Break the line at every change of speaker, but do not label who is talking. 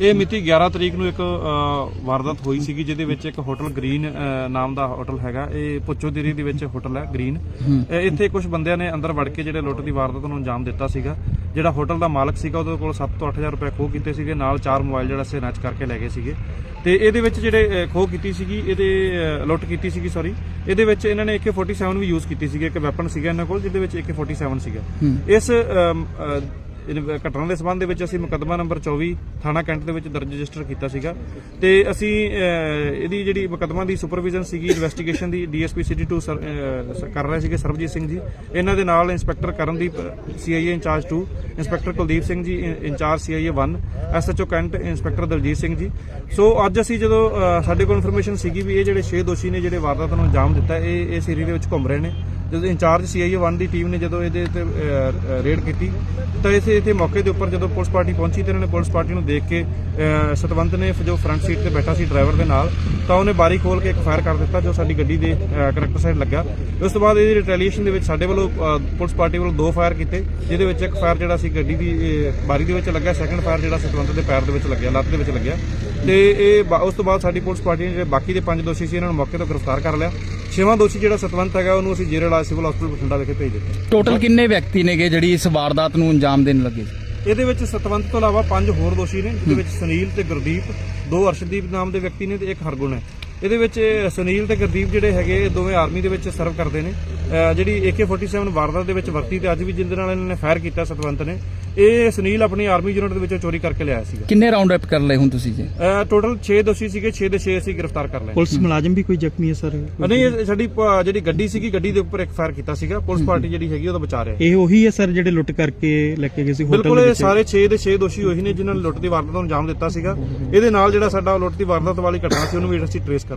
ਇਹ ਮਿਤੀ 11 ਤਰੀਕ ਨੂੰ ਇੱਕ ਵਾਰਦਾਤ ਹੋਈ ਸੀਗੀ ਜਿਹਦੇ ਵਿੱਚ ਇੱਕ ਹੋਟਲ ਗ੍ਰੀਨ ਨਾਮ ਦਾ ਹੋਟਲ ਹੈਗਾ। ਇਹ ਪੁੱਚੋਦੀਰੀ ਦੇ ਵਿੱਚ ਹੋਟਲ ਹੈ ਗ੍ਰੀਨ। ਇੱਥੇ ਕੁਝ ਬੰਦਿਆਂ ਨੇ ਅੰਦਰ ਵੜ ਕੇ ਜਿਹੜੇ ਲੁੱਟ ਦੀ ਵਾਰਦਾਤ ਨੂੰ ਅੰਜਾਮ ਦਿੱਤਾ ਸੀਗਾ। ਜਿਹੜਾ ਹੋਟਲ ਦਾ ਮਾਲਕ ਸੀਗਾ ਉਹਦੇ ਕੋਲ 7 ਤੋਂ 8000 ਰੁਪਏ ਖੋਹ ਕੀਤੇ ਸੀਗੇ। ਨਾਲ ਚਾਰ ਮੋਬਾਈਲ ਜਿਹੜਾ ਸਨੈਚ ਕਰਕੇ ਲੈ ਗਏ ਸੀਗੇ। ਤੇ ਇਹਦੇ ਵਿੱਚ ਜਿਹੜੇ ਖੋਹ ਕੀਤੀ ਸੀਗੀ ਇਹਦੇ ਲੁੱਟ ਕੀਤੀ ਸੀਗੀ ਸੌਰੀ ਇਹਦੇ ਵਿੱਚ ਇਹਨਾਂ ਨੇ AK47 ਵੀ ਯੂਜ਼ ਕੀਤੀ ਸੀਗੀ ਇੱਕ ਵੈਪਨ ਸੀਗਾ ਇਹਨਾਂ ਕੋਲ ਜਿਹਦੇ ਵਿੱਚ AK47 ਸੀਗਾ। ਇਸ ਘਟਨਾ ਦੇ ਸਬੰਧ ਦੇ ਵਿੱਚ ਅਸੀਂ ਮੁਕੱਦਮਾ ਨੰਬਰ 24 ਥਾਣਾ ਕੈਂਟ ਦੇ ਵਿੱਚ ਦਰਜ ਰਜਿਸਟਰ ਕੀਤਾ ਸੀਗਾ। ਤੇ ਅਸੀਂ ਇਹਦੀ ਜਿਹੜੀ ਮੁਕੱਦਮਾ ਦੀ ਸੁਪਰਵਿਜ਼ਨ ਸੀਗੀ ਇਨਵੈਸਟੀਗੇਸ਼ਨ ਦੀ, ਡੀਐਸਪੀ ਸਿਟੀ 2 ਸਰ- ਕਰ ਰਹੇ ਸੀਗੇ ਸਰਬਜੀਤ ਸਿੰਘ ਜੀ। ਇਹਨਾਂ ਦੇ ਨਾਲ inspector Karandeep CIA incharge 2 inspector Kuldeep Singh ji, ਇ- incharge CIA 1 SHO cantt inspector Daljit Singh ji. So ਅੱਜ ਅਸੀਂ ਜਦੋਂ ਸਾਡੇ ਕੋਲ ਇਨਫੋਰਮੇਸ਼ਨ ਸੀਗੀ ਵੀ ਇਹ ਜਿਹੜੇ 6 ਦੋਸ਼ੀ ਨੇ, ਜਿਹੜੇ ਵਾਰਦਾਤ ਨੂੰ ਅੰਜਾਮ ਦਿੱਤਾ, ਇਹ ਇਸ ਏਰੀਆ ਦੇ ਵਿੱਚ ਘੁੰਮ ਰਹੇ ਨੇ। ਜਦੋਂ ਇੰਚਾਰਜ ਸੀਆਈਏ 1 ਦੀ ਟੀਮ ਨੇ ਜਦੋਂ ਇਹਦੇ ਤੇ ਰੇਡ ਕੀਤੀ, ਤਾਂ ਇਸੇ ਇੱਥੇ ਮੌਕੇ ਦੇ ਉੱਪਰ ਜਦੋਂ ਪੁਲਿਸ ਪਾਰਟੀ ਪਹੁੰਚੀ ਤੇ ਇਹਨਾਂ ਨੇ ਪੁਲਿਸ ਪਾਰਟੀ ਨੂੰ ਦੇਖ ਕੇ ਸਤਵੰਤ ਨੇ ਜੋ ਫਰੰਟ ਸੀਟ ਤੇ ਬੈਠਾ ਸੀ ਡਰਾਈਵਰ ਦੇ ਨਾਲ, ਤਾਂ ਉਹਨੇ ਬਾਰੀ ਖੋਲ ਕੇ ਇੱਕ ਫਾਇਰ ਕਰ ਦਿੱਤਾ ਜੋ ਸਾਡੀ ਗੱਡੀ ਦੇ ਕਰੈਕਟਰ ਸਾਈਡ ਲੱਗਾ। ਉਸ ਤੋਂ ਬਾਅਦ ਇਹਦੀ ਰਿਟੈਲੀਏਸ਼ਨ ਦੇ ਵਿੱਚ ਸਾਡੇ ਵੱਲੋਂ ਪੁਲਿਸ ਪਾਰਟੀ ਵੱਲੋਂ ਦੋ ਫਾਇਰ ਕੀਤੇ, ਜਿਹਦੇ ਵਿੱਚ ਇੱਕ ਫਾਇਰ ਜਿਹੜਾ ਸੀ ਗੱਡੀ ਦੀ ਬਾਰੀ ਦੇ ਵਿੱਚ ਲੱਗਿਆ ਸੈਕੰਡ ਫਾਇਰ ਜਿਹੜਾ ਸਤਵੰਤ ਦੇ ਪੈਰ ਦੇ ਵਿੱਚ ਲੱਗਿਆ, ਲੱਤ ਦੇ ਵਿੱਚ ਲੱਗਿਆ। ਤੇ ਇਹ ਬਾ- ਉਸ ਤੋਂ ਬਾਅਦ ਸਾਡੀ ਪੁਲਿਸ ਪਾਰਟੀ ਨੇ ਜਿਹੜੇ ਬਾਕੀ ਦੇ ਪੰਜ ਦੋਸ਼ੀ ਸੀ ਇਹਨਾਂ ਨੂੰ ਮੌਕੇ ਤੋਂ ਗ੍ਰਿਫਤਾਰ ਕਰ ਲਿਆ। ਛੇਵਾਂ ਦੋਸ਼ੀ ਜਿਹੜਾ ਸਤਵੰਤ ਹੈਗਾ ਉਹਨੂੰ ਅਸੀਂ ਜੇਰੇ ਇਲਾਜ ਸਿਵਲ ਹਸਪੀਟਲ ਬਠਿੰਡਾ ਵਿਖੇ ਭੇਜ ਦਿੱਤਾ।
ਟੋਟਲ ਕਿੰਨੇ ਵਿਅਕਤੀ ਨੇਗੇ ਜਿਹੜੀ ਇਸ ਵਾਰਦਾਤ ਨੂੰ ਅੰਜਾਮ ਦੇਣ ਲੱਗੇ?
ਇਹਦੇ ਵਿੱਚ ਸਤਵੰਤ ਤੋਂ ਇਲਾਵਾ ਪੰਜ ਹੋਰ ਦੋਸ਼ੀ ਨੇ ਜਿਹਦੇ ਵਿੱਚ ਸੁਨੀਲ ਤੇ ਗੁਰਦੀਪ ਦੋ ਅਰਸ਼ਦੀਪ ਨਾਮ ਦੇ ਵਿਅਕਤੀ ਨੇ ਤੇ ਇੱਕ ਹਰਗੁਣ ਹੈ। ਇਹਦੇ ਵਿੱਚ ਇਹ ਸੁਨੀਲ ਤੇ ਗੁਰਦੀਪ ਜਿਹੜੇ ਹੈਗੇ ਇਹ ਦੋਵੇਂ ਆਰਮੀ ਦੇ ਵਿੱਚ ਸਰਵ ਕਰਦੇ ਨੇ। ਅਹ ਜਿਹੜੀ AK47 ਵਾਰਦਾਤ ਦੇ ਵਿੱਚ ਵਰਤੀ ਤੇ ਅੱਜ ਵੀ ਜਿੰਦੇ ਨਾਲ ਇਹਨਾਂ ਨੇ ਫਾਇਰ ਕੀਤਾ ਸਤਵੰਤ ਨੇ। ਇਹ ਸੁਨੀਲ ਆਪਣੀ ਆਰਮੀ ਯੂਨਿਟ ਦੇ ਵਿੱਚੋਂ ਚੋਰੀ ਕਰਕੇ ਲਿਆਇਆ ਸੀਗਾ।
ਕਿੰਨੇ ਰਾਉਂਡ ਅਪ ਕਰ ਲਏ ਹੁਣ ਤੁਸੀਂ ਜੀ?
ਟੋਟਲ 6 ਦੋਸ਼ੀ ਸੀਗੇ 6 ਦੇ 6 ਅਸੀਂ ਗ੍ਰਿਫਤਾਰ ਕਰ ਲਏ।
ਪੁਲਿਸ ਮੁਲਾਜ਼ਮ ਵੀ ਕੋਈ ਜ਼ਖਮੀ ਹੈ ਸਰ?
ਨਹੀਂ ਇਹ ਸਾਡੀ ਪ- ਜਿਹੜੀ ਗੱਡੀ ਸੀਗੀ ਗੱਡੀ ਦੇ ਉੱਪਰ ਇੱਕ ਫਾਇਰ ਕੀਤਾ ਸੀਗਾ। ਪੁਲਿਸ ਪਾਰਟੀ ਜਿਹੜੀ ਹੈਗੀ ਉਹਦਾ ਬਚਾ ਰਿਹਾ।
ਇਹ ਉਹੀ ਹੈ ਸਰ ਜਿਹੜੇ ਲੁੱਟ ਕਰਕੇ ਲੈ ਕੇ ਗਏ ਸੀ ਹੋਟਲ
ਬਿਲਕੁਲ
ਦੇ
ਇਹ
ਵਿੱਚ?
ਸਾਰੇ 6 ਦੇ 6 ਦੋਸ਼ੀ ਉਹੀ ਨੇ ਜਿਨ੍ਹਾਂ ਨੇ ਲੁੱਟ ਦੀ ਵਾਰਦਾਤ ਨੂੰ ਅੰਜਾਮ ਦਿੱਤਾ ਸੀਗਾ। ਇਹਦੇ ਨਾਲ ਜਿਹੜਾ ਸਾਡਾ ਲੁੱਟ ਦੀ ਵਾਰਦਾਤ ਵਾਲੀ ਘਟਨਾ ਸੀ ਉਹਨੂੰ ਵੀ ਅਸੀਂ ਟ੍ਰੇਸ ਕਰ